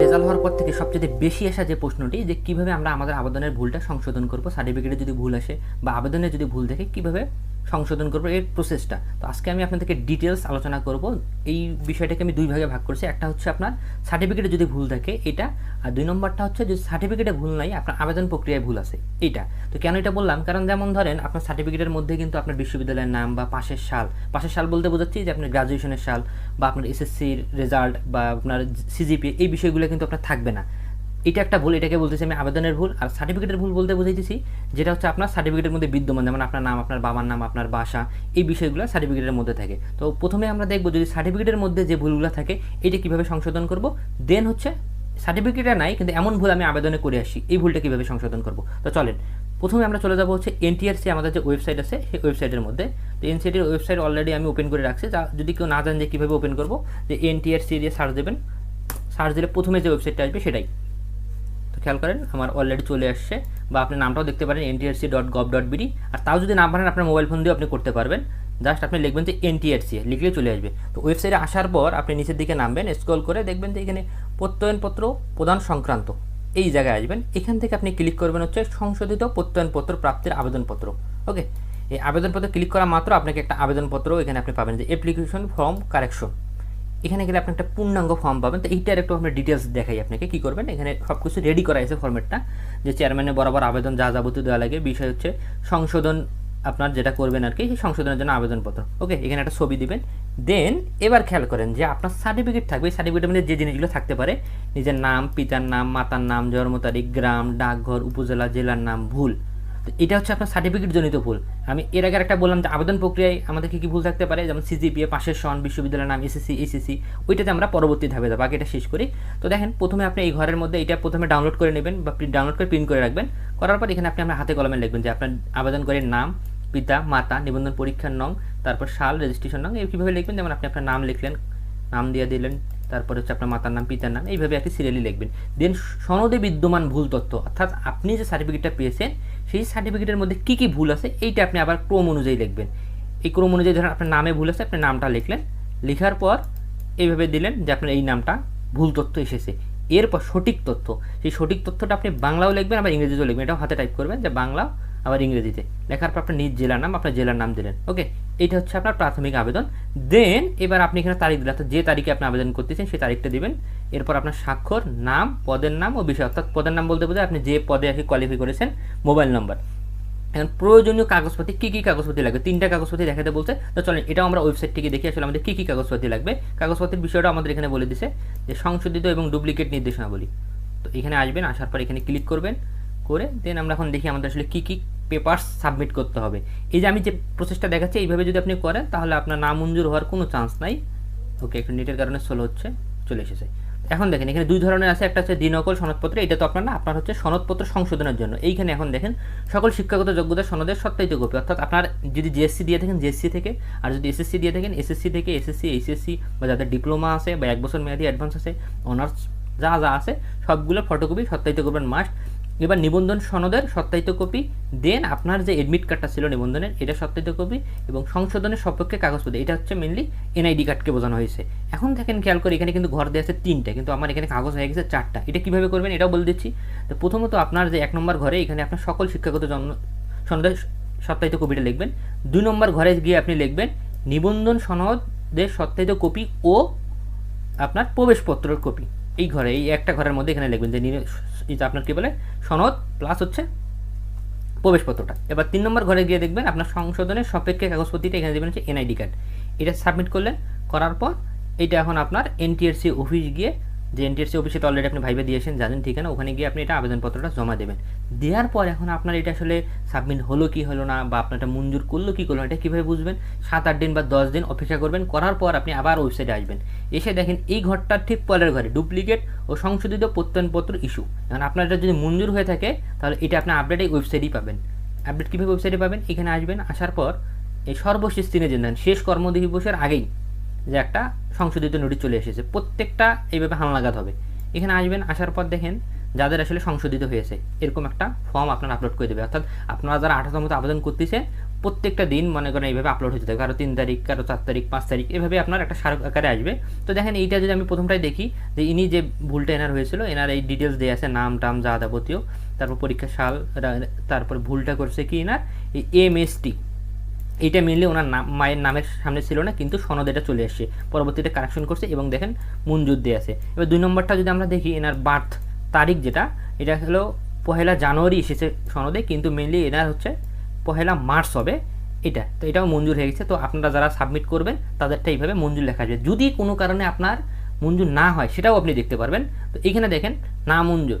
Result হওয়ার পর থেকে সবচেয়ে বেশি আসা যে প্রশ্নটি, যে কীভাবে আমরা আমাদের আবেদনের ভুলটা সংশোধন করব সার্টিফিকেটে যদি ভুল আসে বা আবেদনে যদি ভুল থাকে কীভাবে সংশোধন করব এর প্রসেসটা তো আজকে আমি আপনাদেরকে ডিটেলস আলোচনা করব। এই বিষয়টাকে আমি দুই ভাগে ভাগ করছি। একটা হচ্ছে আপনার সার্টিফিকেটে যদি ভুল থাকে, এটা। আর দুই নম্বরটা হচ্ছে যদি সার্টিফিকেটে ভুল নাই, আপনার আবেদন প্রক্রিয়ায় ভুল আছে এটা তো কেন এটা বললাম? কারণ যেমন ধরেন, আপনার সার্টিফিকেটের মধ্যে কিন্তু আপনার বিশ্ববিদ্যালয়ের নাম বা পাশের সাল পাশের সাল বলতে বোঝাচ্ছি যে আপনার গ্রাজুয়েশনের সাল বা আপনার এসএসসির রেজাল্ট বা আপনার সিজিপি এই বিষয়গুলো কিন্তু আপনার থাকবে না। এটা একটা ভুল, এটাকে বলতেছি আমি আবেদনের ভুল, আর সার্টিফিকেটের ভুল বলতে বুঝাইতেছি, যেটা হচ্ছে আপনার সার্টিফিকেটের মধ্যে বিদ্যমান, যেমন আপনার নাম, আপনার বাবার নাম, আপনার বাসা, এই বিষয়গুলো সার্টিফিকেটের মধ্যে থাকে। তো প্রথমে আমরা দেখব যদি সার্টিফিকেটের মধ্যে যে ভুলগুলো থাকে, এটা কীভাবে সংশোধন করব? দেন হচ্ছে সার্টিফিকেটে নাই, কিন্তু এমন ভুল আমি আবেদনে করে আসি, এই ভুলটা কীভাবে সংশোধন করব? তো চলেন, প্রথমে আমরা চলে যাব হচ্ছে এনটিআরসি আমাদের যে ওয়েবসাইট আছে, সেই ওয়েবসাইটের মধ্যে। তো এনসিটির ওয়েবসাইট অলরেডি আমি ওপেন করে রাখছি, যা, যদি কেউ না জানেন যে কীভাবে ওপেন করব, যে এনটিআরসি দিয়ে সার্চ দেবেন সার্চ দিলে প্রথমে যে ওয়েবসাইটটা আসবে সেটাই। খেয়াল করেন, আমার অলরেডি চলে আসছে বা আপনি নামটাও দেখতে পারেন NTRC dot gov dot BD আর তাও যদি না পারেন, আপনার মোবাইল ফোন দিয়ে আপনি করতে পারবেন। জাস্ট আপনি লিখবেন যে এনটিআরসি লিখলে চলে আসবে। তো ওয়েবসাইটে আসার পর আপনি নিচের দিকে নামবেন স্ক্রল করে দেখবেন যে এখানে প্রত্যয়নপত্র প্রদান সংক্রান্ত। এই জায়গায় আসবেন, এখান থেকে আপনি ক্লিক করবেন হচ্ছে সংশোধিত প্রত্যয়নপত্র প্রাপ্তির আবেদনপত্র। ওকে এই আবেদনপত্র ক্লিক করা মাত্র আপনাকে একটা আবেদনপত্র এখানে আপনি পাবেন, যে অ্যাপ্লিকেশন ফর্ম কারেকশন এখানে গেলে আপনি একটা পূর্ণাঙ্গ ফর্ম পাবেন। তো এইটার একটু আমরা ডিটেলস দেখাই আপনাকে, কী করবেন? এখানে সব কিছু রেডি করা আছে ফর্মেটটা যে চেয়ারম্যানের বরাবর আবেদন যা যাবতীয় দেওয়া লাগে। বিষয় হচ্ছে সংশোধন আপনার যেটা করবেন আর কি, সেই সংশোধনের জন্য আবেদনপত্র। ওকে এখানে একটা ছবি দিবেন। দেন এবার খেয়াল করেন যে আপনার সার্টিফিকেট থাকবে। সার্টিফিকেটের মধ্যে যে জিনিসগুলো থাকতে পারে, নিজের নাম, পিতার নাম, মাতার নাম, জন্ম তারিখ, গ্রাম, ডাকঘর, উপজেলা, জেলার নাম, ভুল। এটা হচ্ছে আপনার সার্টিফিকেট জনিত ভুল। আমি এর আগে একটা বললাম যে আবেদন প্রক্রিয়ায় আমাদের কী কী ভুল থাকতে পারে, যেমন সিজিপিএ পাশের সন, বিশ্ববিদ্যালয়ের নাম এসএসসি এসএসসি ওইটাতে আমরা পরবর্তী ধাপে যাব আগে এটা শেষ করি। তো দেখেন, প্রথমে আপনি এই ঘরের মধ্যে এটা প্রথমে ডাউনলোড করে নেবেন বা ডাউনলোড করে প্রিন্ট করে রাখবেন। করার পর এখানে আপনি আপনার হাতে কলমে লিখবেন যে আপনার আবেদনকারীর নাম, পিতা, মাতা, নিবন্ধন পরীক্ষার নং, তারপর সাল রেজিস্ট্রেশন নং এই কীভাবে লিখবেন? যেমন আপনি আপনার নাম লিখলেন, নাম দিয়ে দিলেন তারপর হচ্ছে আপনার মাতার নাম, পিতার নাম, এইভাবে একটি সিরিয়ালি লিখবেন। দেন সনদে বিদ্যমান ভুল তথ্য, অর্থাৎ আপনি যে সার্টিফিকেটটা পেয়েছেন, সেই সার্টিফিকেটের মধ্যে কী কী ভুল আছে, এইটা আপনি আবার ক্রম অনুযায়ী লিখবেন। এই ক্রম অনুযায়ী ধরেন আপনার নামে ভুল আছে, আপনি নামটা লিখলেন। লেখার পর এইভাবে দিলেন যে আপনার এই নামটা ভুল তথ্য এসেছে। এরপর সঠিক তথ্য, সেই সঠিক তথ্যটা আপনি বাংলাও লিখবেন, আবার ইংরেজিতেও লিখবেন। এটাও হাতে টাইপ করবেন যে বাংলা, আবার ইংরেজিতে। লেখার পর আপনার নিজ জেলার নাম, আপনার জেলার নাম দিলেন ওকে এইটা হচ্ছে আপনার প্রাথমিক আবেদন। দেন এবার আপনি এখানে তারিখ দিলেন, অর্থাৎ যে তারিখে আপনি আবেদন করতেছেন, সেই তারিখটা দিবেন। এরপর আপনার স্বাক্ষর, নাম, পদের নাম ও বিষয়। অর্থাৎ পদের নাম বলতে বোঝায় আপনি যে পদে আসে কোয়ালিফাই করেছেন মোবাইল নাম্বার এখন প্রয়োজনীয় কাগজপাতি কী কী কাগজপাতি লাগবে? তিনটা কাগজপাতি দেখাতে বলতে তো চলেন, এটাও আমরা ওয়েবসাইট থেকে দেখি আসলে আমাদের কী কী কাগজপাতি লাগবে। কাগজপাতির বিষয়টা আমাদের এখানে বলে দিছে, যে সংশোধিত এবং ডুপ্লিকেট নির্দেশনাবলী। তো এখানে আসবেন, আসার পর এখানে ক্লিক করবেন, করে দেন আমরা এখন দেখি আমাদের আসলে কী কী পেপার্স সাবমিট করতে হবে। এই যে আমি যে প্রসেসটা দেখাচ্ছি, এইভাবে যদি আপনি করেন, তাহলে আপনার নাম মঞ্জুর হওয়ার কোনো চান্স নাই। ওকে একটু নেটের কারণে স্লো হচ্ছে, চলে এসেছে। এখন দেখেন, এখানে দুই ধরনের আছে, একটা হচ্ছে দিনকল সনদপত্র, এটা তো আপনার না, আপনার হচ্ছে সনদপত্র সংশোধনের জন্য। এইখানে এখন দেখেন, সকল শিক্ষাগত যোগ্যতা সনদের সত্যায়িত কপি, অর্থাৎ আপনার যদি জিএসসি দিয়ে থাকেন জিএসসি থেকে, আর যদি এসএসসি দিয়ে থাকেন এসএসসি থেকে এসএসসি এইচএসসি বা যাদের ডিপ্লোমা আছে, বা এক বছর মেয়াদি অ্যাডভান্স আছে অনার্স যা যা আছে, সবগুলো ফটোকপি সত্যায়িত করবেন মাস্ট এবার নিবন্ধন সনদের সত্যায়িত কপি দেন আপনার যে এডমিট কার্ডটা ছিল নিবন্ধনের, এটা সত্যায়িত কপি এবং সংশোধনের সপক্ষে কাগজপত্র, এটা হচ্ছে মেনলি এনআইডি কার্ডকে বোঝানো হয়েছে। এখন দেখেন খেয়াল করে এখানে কিন্তু ঘর দেওয়া আছে তিনটে, কিন্তু আমার এখানে কাগজ হয়ে গেছে চারটা। এটা কীভাবে করবেন এটাও বলে দিচ্ছি। তো প্রথমত আপনার যে এক নম্বর ঘরে এখানে আপনার সকল শিক্ষাগত জন্ম সনদের সত্যায়িত কপিটা লিখবেন। দুই নম্বর ঘরে গিয়ে আপনি লিখবেন, নিবন্ধন সনদের সত্যায়িত কপি ও আপনার প্রবেশপত্রের কপি। এই ঘরে, এই একটা ঘরের মধ্যে এখানে লিখবেন যে এটা আপনার কী বলে, সনদ প্লাস হচ্ছে প্রবেশপত্রটা। এবার তিন নম্বর ঘরে গিয়ে দেখবেন আপনার সংশোধনের সাপেক্ষে কাগজপত্রটা এখানে দেবেন হচ্ছে এনআইডি কার্ড এটা সাবমিট করলেন, করার পর এটা এখন আপনার এনটিআরসি অফিস গিয়ে যে এনটিআরসি অফিসে তো অলরেডি আপনি ভাইবে দিয়েছেন, জানেন ঠিকানা ওখানে গিয়ে আপনি এটা আবেদনপত্রটা জমা দেবেন। দেওয়ার পর এখন আপনার এটা আসলে সাবমিট হলো কি হলো না, বা আপনার এটা মঞ্জুর করল কি করল এটা কীভাবে বুঝবেন? সাত আট দিন বা দশ দিন অপেক্ষা করবেন, করার পর আপনি আবার ওয়েবসাইটে আসবেন। এসে দেখেন এই ঘরটার ঠিক পরের ঘরে ডুপ্লিকেট ও সংশোধিত প্রত্যয়নপত্র ইস্যু এখন আপনার এটা যদি মঞ্জুর হয়ে থাকে, তাহলে এটা আপনি আপডেট এই ওয়েবসাইটেই পাবেন। আপডেট কীভাবে ওয়েবসাইটে পাবেন? এখানে আসবেন, আসার পর এই সর্বশেষ দিনে দেন শেষ কর্মদিবসের আগেই যে একটা সংশোধিত নোটিশ চলে এসেছে। প্রত্যেকটা এইভাবে হালনাগাদ হবে। এখানে আসবেন, আসার পর দেখেন যাদের আসলে সংশোধিত হয়েছে, এরকম একটা ফর্ম আপনার আপলোড করে দেবে অর্থাৎ আপনারা যারা আঠারোতম আবেদন করতেছে, প্রত্যেকটা দিন মনে করেন এইভাবে আপলোড হতে থাকে কারও তিন তারিখ, কারও চার তারিখ, পাঁচ তারিখ, এভাবে আপনার একটা স্মারক আকারে আসবে। তো দেখেন এইটা যদি আমি প্রথমটাই দেখি, যে ইনি যে ভুলটা এনার হয়েছিল, এনার এই ডিটেলস দেওয়া আছে, নাম, টাম, যা যাবতীয়, তারপর পরীক্ষা সাল তারপর ভুলটা করছে কি এনার? এই এম এস টি এইটা মেনলি ওনার নাম, মায়ের নামের সামনে ছিল না, কিন্তু সনদ এটা চলে আসছে। পরবর্তীতে কারেকশন করছে এবং দেখেন মঞ্জুর দিয়ে আছে। এবার দুই নম্বরটা যদি আমরা দেখি, এনার বার্থ তারিখ যেটা, এটা হলো পহেলা জানুয়ারি এসেছে সনদে, কিন্তু মেনলি এনার হচ্ছে পহেলা মার্চ হবে এটা। তো এটাও মঞ্জুর হয়ে গেছে। তো আপনারা যারা সাবমিট করবেন, তাদেরটা এইভাবে মঞ্জুর লেখা আসবে যদি কোনো কারণে আপনার মঞ্জুর না হয়, সেটাও আপনি দেখতে পারবেন। তো এখানে দেখেন, না মঞ্জুর।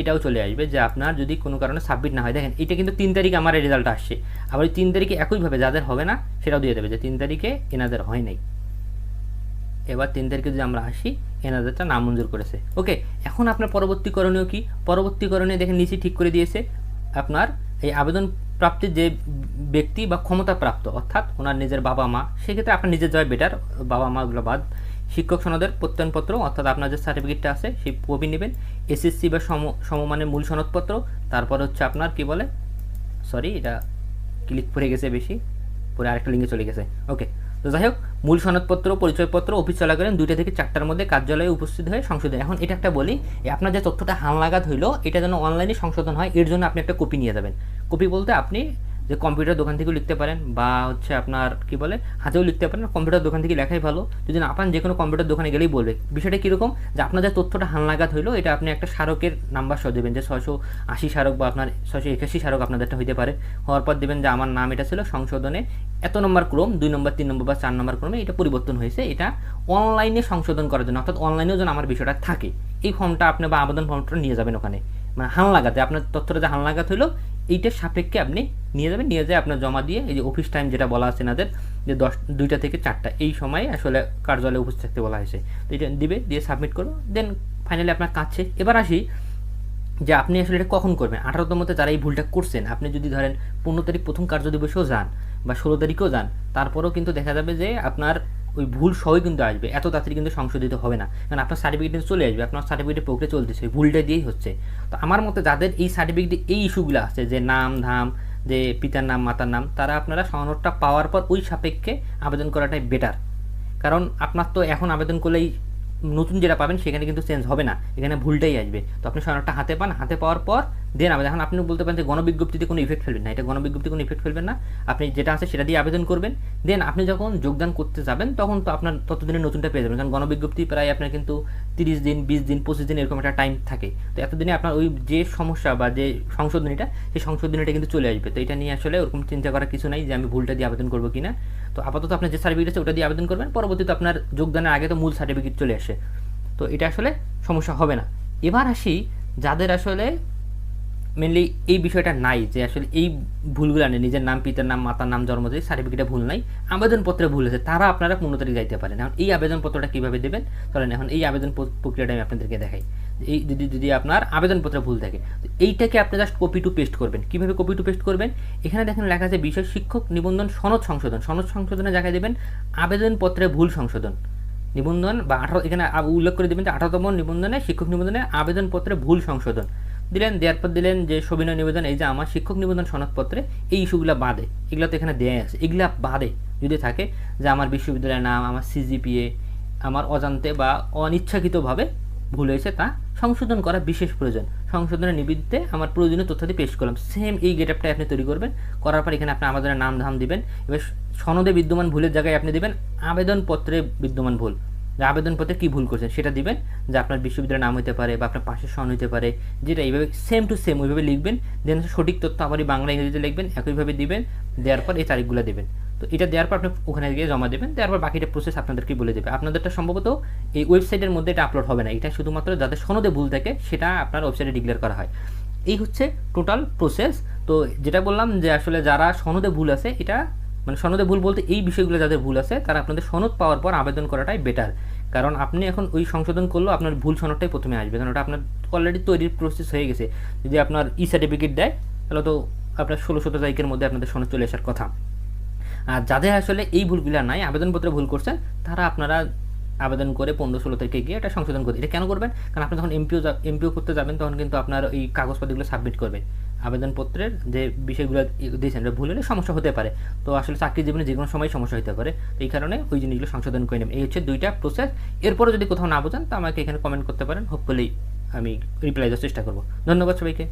এটাও চলে আসবে যে আপনার যদি কোনো কারণে সাবমিট না হয়, দেখেন এটা কিন্তু তিন তারিখ আমার রেজাল্ট আসছে। আবার এই তিন তারিখে একইভাবে যাদের হবে না, সেটাও দিয়ে দেবে যে তিন তারিখে এনাদের হয় নাই। এবার তিন তারিখে যদি আমরা আসি, এনাদেরটা নামঞ্জুর করেছে। ওকে, এখন আপনার পরবর্তী করণীয় কি? পরবর্তী করণীয় দেখেন নিচে ঠিক করে দিয়েছে আপনার এই আবেদন প্রাপ্তির যে ব্যক্তি বা ক্ষমতা প্রাপ্ত অর্থাৎ ওনার নিজের বাবা মা সেক্ষেত্রে আপনার নিজের যাওয়া বেটার বাবা মাগুলো বাদ। শিক্ষক সনদের প্রত্যয়নপত্র, অর্থাৎ আপনার যে সার্টিফিকেটটা আছে, সেই কপি নেবেন। এসএসসি বা সম, সমমানের মূল সনদপত্র, তারপর হচ্ছে আপনার কি বলে? সরি এটা ক্লিক পড়ে গেছে বেশি, পরে আরেকটা লিঙ্কে চলে গেছে। ওকে তো যাই হোক, মূল সনদপত্র, পরিচয়পত্র অফিস চলাকালীন দুইটা থেকে চারটার মধ্যে কার্যালয়ে উপস্থিত হয়ে সংশোধন। এখন এটা একটা বলি আপনার যে তথ্যটা হালনাগাদ হইল, এটা যেন অনলাইনে সংশোধন হয়, এর জন্য আপনি একটা কপি নিয়ে যাবেন। কপি বলতে আপনি যে কম্পিউটার দোকান থেকেও লিখতে পারেন বা হচ্ছে আপনার কি বলে, হাতেও লিখতে পারেন কম্পিউটার দোকান থেকে লেখাই ভালো। যদি না পান যে কোনো কম্পিউটার দোকানে গেলেই বলবে। বিষয়টা কীরকম? যে আপনার যে তথ্যটা হালনাগাদ হইল, এটা আপনি একটা স্মারকের নাম্বার সহ দেবেন, যে ছশো আশি স্মারক বা আপনার ছশো একাশি স্মারক আপনাদেরটা হইতে পারে। হওয়ার পর দেবেন যে আমার নাম এটা ছিল, সংশোধনে এত নম্বর ক্রম, দুই নম্বর, তিন নম্বর বা চার নম্বর ক্রমে এটা পরিবর্তন হয়েছে। এটা অনলাইনে সংশোধন করার জন্য, অর্থাৎ অনলাইনেও যেন আমার বিষয়টা থাকে। এই ফর্মটা আপনি বা আবেদন ফর্মটা নিয়ে যাবেন ওখানে। মানে হালনাগাতে আপনার তথ্যটা যে হালনাগাত হলো এইটার সাপেক্ষে আপনি নিয়ে যাবেন, নিয়ে যেয়ে আপনার জমা দিয়ে, এই যে অফিস টাইম যেটা বলা আছে এনাদের যে দশ, দুইটা থেকে চারটা, এই সময়ে আসলে কার্যালয়ে উপস্থিত থাকতে বলা হয়েছে। তো এটা দিবে, দিয়ে সাবমিট করব দেন ফাইনালি আপনার কাজ শেষ। এবার আসি যে আপনি আসলে এটা কখন করবেন? আঠারোতম মধ্যে যারা এই ভুলটা করছেন, আপনি যদি ধরেন পনেরো তারিখ প্রথম কার্য দিবসেও যান বা ষোলো তারিখেও যান, তারপরেও কিন্তু দেখা যাবে যে আপনার ওই ভুল সহই কিন্তু আসবে। এত তাড়াতাড়ি কিন্তু সংশোধিত হবে না। কারণ আপনার সার্টিফিকেট চলে আসবে। আপনার সার্টিফিকেটের প্রক্রিয়া চলতেছে। ওই ভুলটা দিয়েই হচ্ছে। তো আমার মতে যাদের এই সার্টিফিকেটে এই ইস্যুগুলো আছে, যে নাম, ধাম, যে পিতার নাম, মাতার নাম, তারা আপনারা সনদটা পাওয়ার পর ওই সাপেক্ষে আবেদন করাটাই বেটার কারণ আপনার তো এখন আবেদন করলেই নতুন যেটা পাবেন, সেখানে কিন্তু চেঞ্জ হবে না। এখানে ভুলটাই আসবে। তো আপনি সনদটা হাতে পান। হাতে পাওয়ার পর দেন আবেদন এখন আপনি বলতে পারেন যে গণবিজ্ঞপ্তিতে কোনো ইফেক্ট ফেলবেন না। এটা গণবিজ্ঞপ্তি কোনো ইফেক্ট ফেলবেন না। আপনি যেটা আছে সেটা দিয়ে আবেদন করবেন। দেন আপনি যখন যোগদান করতে যাবেন, তখন তো আপনার ততদিনে নতুনটা পেয়ে যাবেন। কারণ গণবিজ্ঞপ্তি প্রায় আপনার কিন্তু তিরিশ দিন, বিশ দিন, পঁচিশ দিন এরকম একটা টাইম থাকে। তো এতদিনে আপনার ওই যে সমস্যা বা যে সংশোধনীটা, সেই সংশোধনীটা কিন্তু চলে আসবে। তো এটা নিয়ে আসলে ওরকম চিন্তা করার কিছু নাই যে আমি ভুলটা দিয়ে আবেদন করব কিনা। তো আপাতত আপনার যে সার্টিফিকেট আছে, ওটা দিয়ে আবেদন করবেন। পরবর্তীতে আপনার যোগদানের আগে তো মূল সার্টিফিকেট চলে আসে। তো এটা আসলে সমস্যা হবে না। এবার আসি যাদের আসলে মেনলি এই বিষয়টা নাই যে আসলে এই ভুলগুলো নেই নিজের নাম, পিতার নাম, মাতার নাম জন্মদিন সার্টিফিকেটে ভুল নাই, আবেদনপত্রে ভুল আছে তারা আপনারা পনেরো তারিখ যাইতে পারেন এখন এই আবেদনপত্রটা কীভাবে দেবেন? চলেন এখন এই আবেদন প্রক্রিয়াটা আমি আপনাদেরকে দেখাই। এই যদি যদি আপনার আবেদনপত্রে ভুল থাকে, তো এইটাকে আপনি জাস্ট কপি টু পেস্ট করবেন। কীভাবে কপি টু পেস্ট করবেন? এখানে দেখেন লেখা আছে বিষয় শিক্ষক নিবন্ধন সনদ সংশোধন। সনদ সংশোধনে জায়গায় দেবেন? আবেদনপত্রে ভুল সংশোধন। নিবন্ধন বা আঠারো, এখানে উল্লেখ করে দেবেন যে আঠারোতম নিবন্ধনে, শিক্ষক নিবন্ধনে আবেদনপত্রে ভুল সংশোধন। দিলেন, দেওয়ার পর দিলেন যে সবিনয় নিবেদন, এই যে আমার শিক্ষক নিবেদন সনদপত্রে এই ইস্যুগুলো বাদে। এগুলো তো এখানে দেয়া আছে। এগুলা বাদে যদি থাকে যে আমার বিশ্ববিদ্যালয়ের নাম, আমার সিজিপিএ, আমার অজান্তে বা অনিচ্ছাকৃতভাবে ভুল হয়েছে তা সংশোধন করা বিশেষ প্রয়োজন। সংশোধনের নিমিত্তে আমার প্রয়োজনীয় তথ্যাদি পেশ করলাম। সেম এই গেটআপটাই আপনি তৈরি করবেন। করার পর এখানে আপনি আমাদের নাম ধাম দিবেন। এবার সনদে বিদ্যমান ভুলের জায়গায় আপনি দিবেন, আবেদনপত্রে বিদ্যমান ভুল। যে আবেদনপত্রে কী ভুল করছেন সেটা দিবেন, যে আপনার বিশ্ববিদ্যালয়ের নাম হতে পারে বা আপনার পাশের সন হতে পারে, যেটা এইভাবে সেম টু সেম ওইভাবে লিখবেন দেন সঠিক তথ্য আবারই বাংলা ইংরেজিতে লিখবেন, একইভাবে দিবেন, দেওয়ার পর এই তারিখগুলো দেবেন। তো এটা দেওয়ার পর আপনি ওখানে গিয়ে জমা দেবেন, দেওয়ার পর বাকিটা প্রসেস আপনাদেরকে বলে দেবে। আপনাদেরটা সম্ভবত এই ওয়েবসাইটের মধ্যে এটা আপলোড হবে না, এটা শুধুমাত্র যাদের সনদে ভুল থাকে সেটা আপনার ওয়েবসাইটে ডিক্লেয়ার করা হয়। এই হচ্ছে টোটাল প্রসেস তো যেটা বললাম যে আসলে যারা সনদে ভুল আছে, এটা মানে সনদে ভুল বলতে এই বিষয়গুলো যাদের ভুল আছে, তারা আপনাদের সনদ পাওয়ার পর আবেদন করাটাই বেটার কারণ আপনি এখন ওই সংশোধন করলেও আপনার ভুল সনদটাই প্রথমে আসবে। কারণ ওটা আপনার অলরেডি তৈরির প্রসেস হয়ে গেছে। যদি আপনার ই সার্টিফিকেট দেয়, তাহলে তো আপনার ষোলো সতেরো তারিখের মধ্যে আপনাদের সনদ চলে আসার কথা। আর যাদের আসলে এই ভুলগুলো নাই, আবেদনপত্রে ভুল করছেন, তারা আপনারা আবেদন করে পনেরো ষোলো তারিখে গিয়ে এটা সংশোধন করতে এটা কেন করবেন? কারণ আপনি যখন এমপিও এমপিও করতে যাবেন, তখন কিন্তু আপনার এই কাগজপত্রগুলো সাবমিট করবেন। আবেদনপত্রের যে বিষয়গুলো দিয়েছেন ভুল হলে সমস্যা হতে পারে। তো আসলে চাকরি জীবনে যে কোনো সময় সমস্যা হতে পারে। তো এই কারণে ওই জিনিসগুলো সংশোধন করে নেবেন। এই হচ্ছে দুইটা প্রসেস এরপরে যদি কোথাও না বোঝান, তো আমাকে এখানে কমেন্ট করতে পারেন। হোপফুলি আমি রিপ্লাই দেওয়ার চেষ্টা করব। ধন্যবাদ সবাইকে।